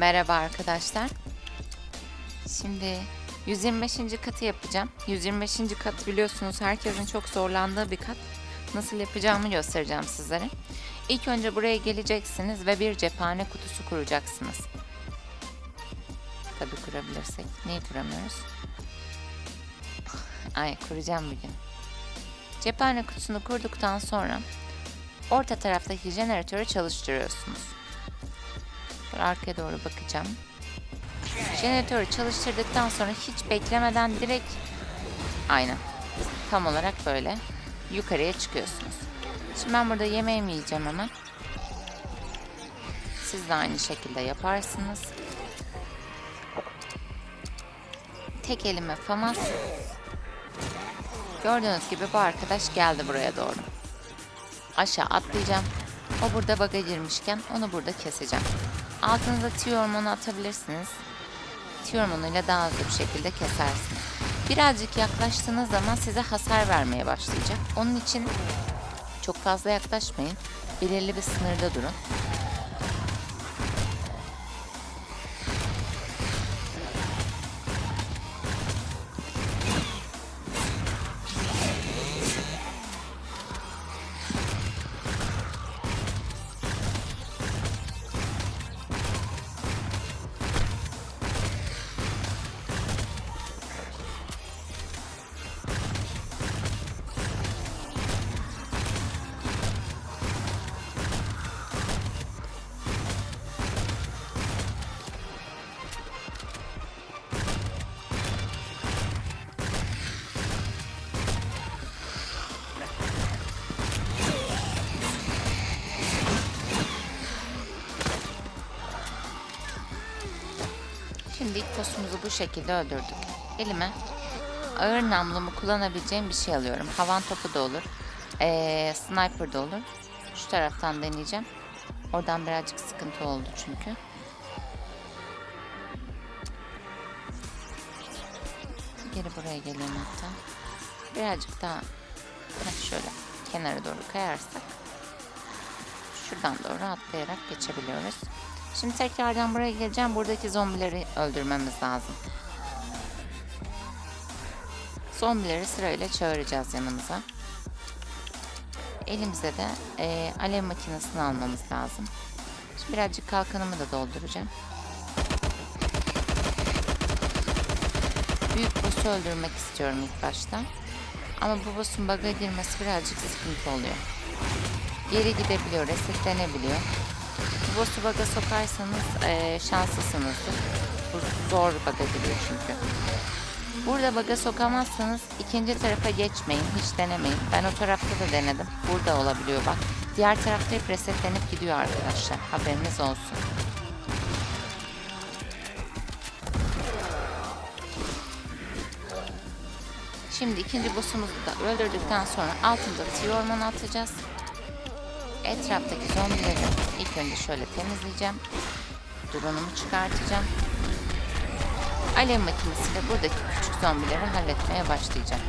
Merhaba arkadaşlar. Şimdi 125. katı yapacağım. 125. kat biliyorsunuz herkesin çok zorlandığı bir kat. Nasıl yapacağımı göstereceğim sizlere. İlk önce buraya geleceksiniz ve bir cephane kutusu kuracaksınız. Tabii kurabilirsek. Neyi kuramıyoruz? Ay kuracağım bugün. Cephane kutusunu kurduktan sonra orta taraftaki jeneratörü çalıştırıyorsunuz. Arkaya doğru bakacağım. Jeneratörü çalıştırdıktan sonra hiç beklemeden direkt aynen tam olarak böyle yukarıya çıkıyorsunuz. Şimdi ben burada yemeğimi yiyeceğim hemen. Siz de aynı şekilde yaparsınız. Tek elime famas. Gördüğünüz gibi bu arkadaş geldi buraya doğru. Aşağı atlayacağım. O burada baga girmişken onu burada keseceğim. Altınıza tüy hormonu atabilirsiniz. Tüy hormonuyla daha hızlı bir şekilde kesersiniz. Birazcık yaklaştığınız zaman size hasar vermeye başlayacak. Onun için çok fazla yaklaşmayın. Belirli bir sınırda durun. Şimdi ilk postumuzu bu şekilde öldürdük. Elime ağır namlumu kullanabileceğim bir şey alıyorum. Havan topu da olur. Ee, sniper da olur. Şu taraftan deneyeceğim. Oradan birazcık sıkıntı oldu çünkü. Geri buraya geleyim hatta. Birazcık daha heh, şöyle kenara doğru kayarsak şuradan doğru atlayarak geçebiliyoruz. Şimdi tekrardan buraya geleceğim. Buradaki zombileri öldürmemiz lazım. Zombileri sırayla çağıracağız yanımıza. Elimize de e, alev makinesini almamız lazım. Şimdi birazcık kalkanımı da dolduracağım. Büyük boss'u öldürmek istiyorum ilk başta. Ama bu boss'un bug'a girmesi birazcık sıkıntı oluyor. Geri gidebiliyor, resetlenebiliyor. Boss'u bug'a sokarsanız e, şanslısınızdır. Bu zor bug'a giriyor çünkü. Burada bug'a sokamazsanız ikinci tarafa geçmeyin, hiç denemeyin. Ben o tarafta da denedim. Burada olabiliyor bak. Diğer tarafta hep resetlenip gidiyor arkadaşlar. Haberiniz olsun. Şimdi ikinci boss'umuzu da öldürdükten sonra altında tiy ormanı atacağız. Etraftaki zombileri ilk önce şöyle temizleyeceğim. Drone'umu çıkartacağım. Alev makinesiyle buradaki küçük zombileri halletmeye başlayacağım.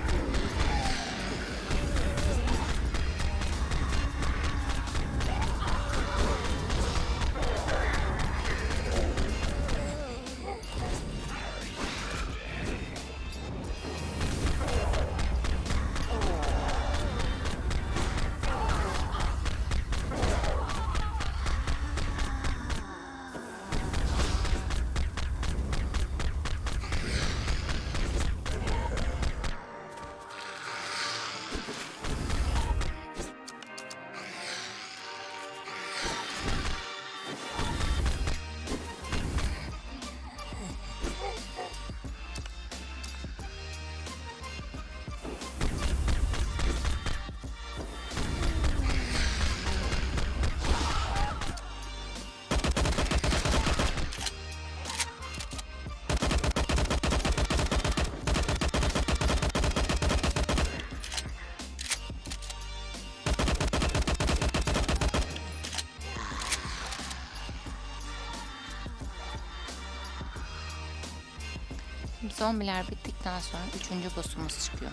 Zombiler bittikten sonra üçüncü boss'umuz çıkıyor.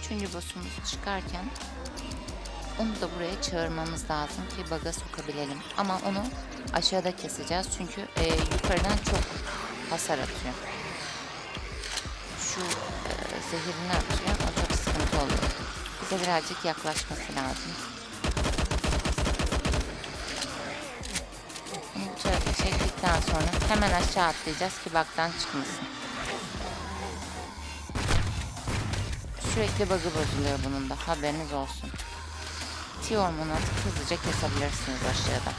Üçüncü boss'umuz çıkarken onu da buraya çağırmamız lazım ki baga sokabilelim. Ama onu aşağıda keseceğiz. Çünkü e, yukarıdan çok hasar atıyor. Şu e, zehirini atıyor. O çok sıkıntı oluyor. Bize birazcık yaklaşması lazım. Bunu bu tarafa çektikten sonra hemen aşağı atlayacağız ki baktan çıkmasın. Sürekli bug'ı bozuluyor bunun da haberiniz olsun. T hormonu atıp hızlıca kesebilirsiniz aşağıda.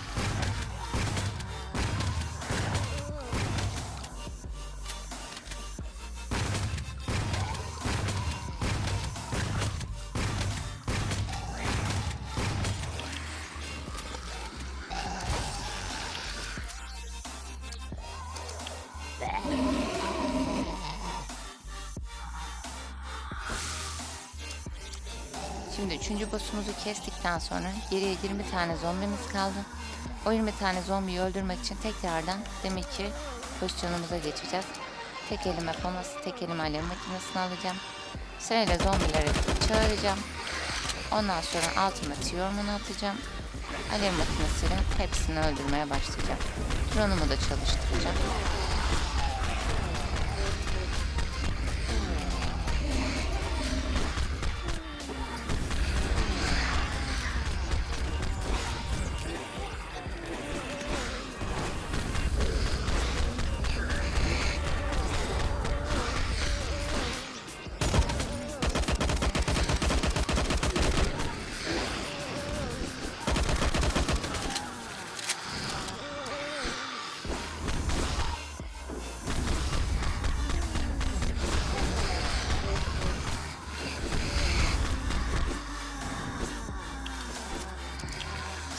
Şimdi üçüncü boss'umuzu kestikten sonra geriye 20 tane zombimiz kaldı. O 20 tane zombiyi öldürmek için tekrardan deminki pozisyonumuza geçeceğiz. Tek elime faması, tek elime alev makinesini alacağım. Sırayla zombileri çağıracağım. Ondan sonra altıma tiyormunu atacağım. Alev makinesiyle hepsini öldürmeye başlayacağım. Drone'umu da çalıştıracağım.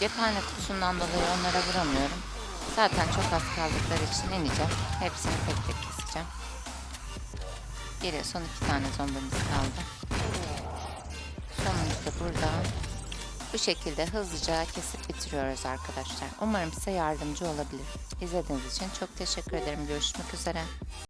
Cephane kutusundan dolayı onlara vuramıyorum. Zaten çok az kaldıkları için ineceğim. Hepsini tek tek keseceğim. Geriye son iki tane zombimiz kaldı. Sonuncu da burada. Bu şekilde hızlıca kesip bitiriyoruz arkadaşlar. Umarım size yardımcı olabilir. İzlediğiniz için çok teşekkür ederim. Görüşmek üzere.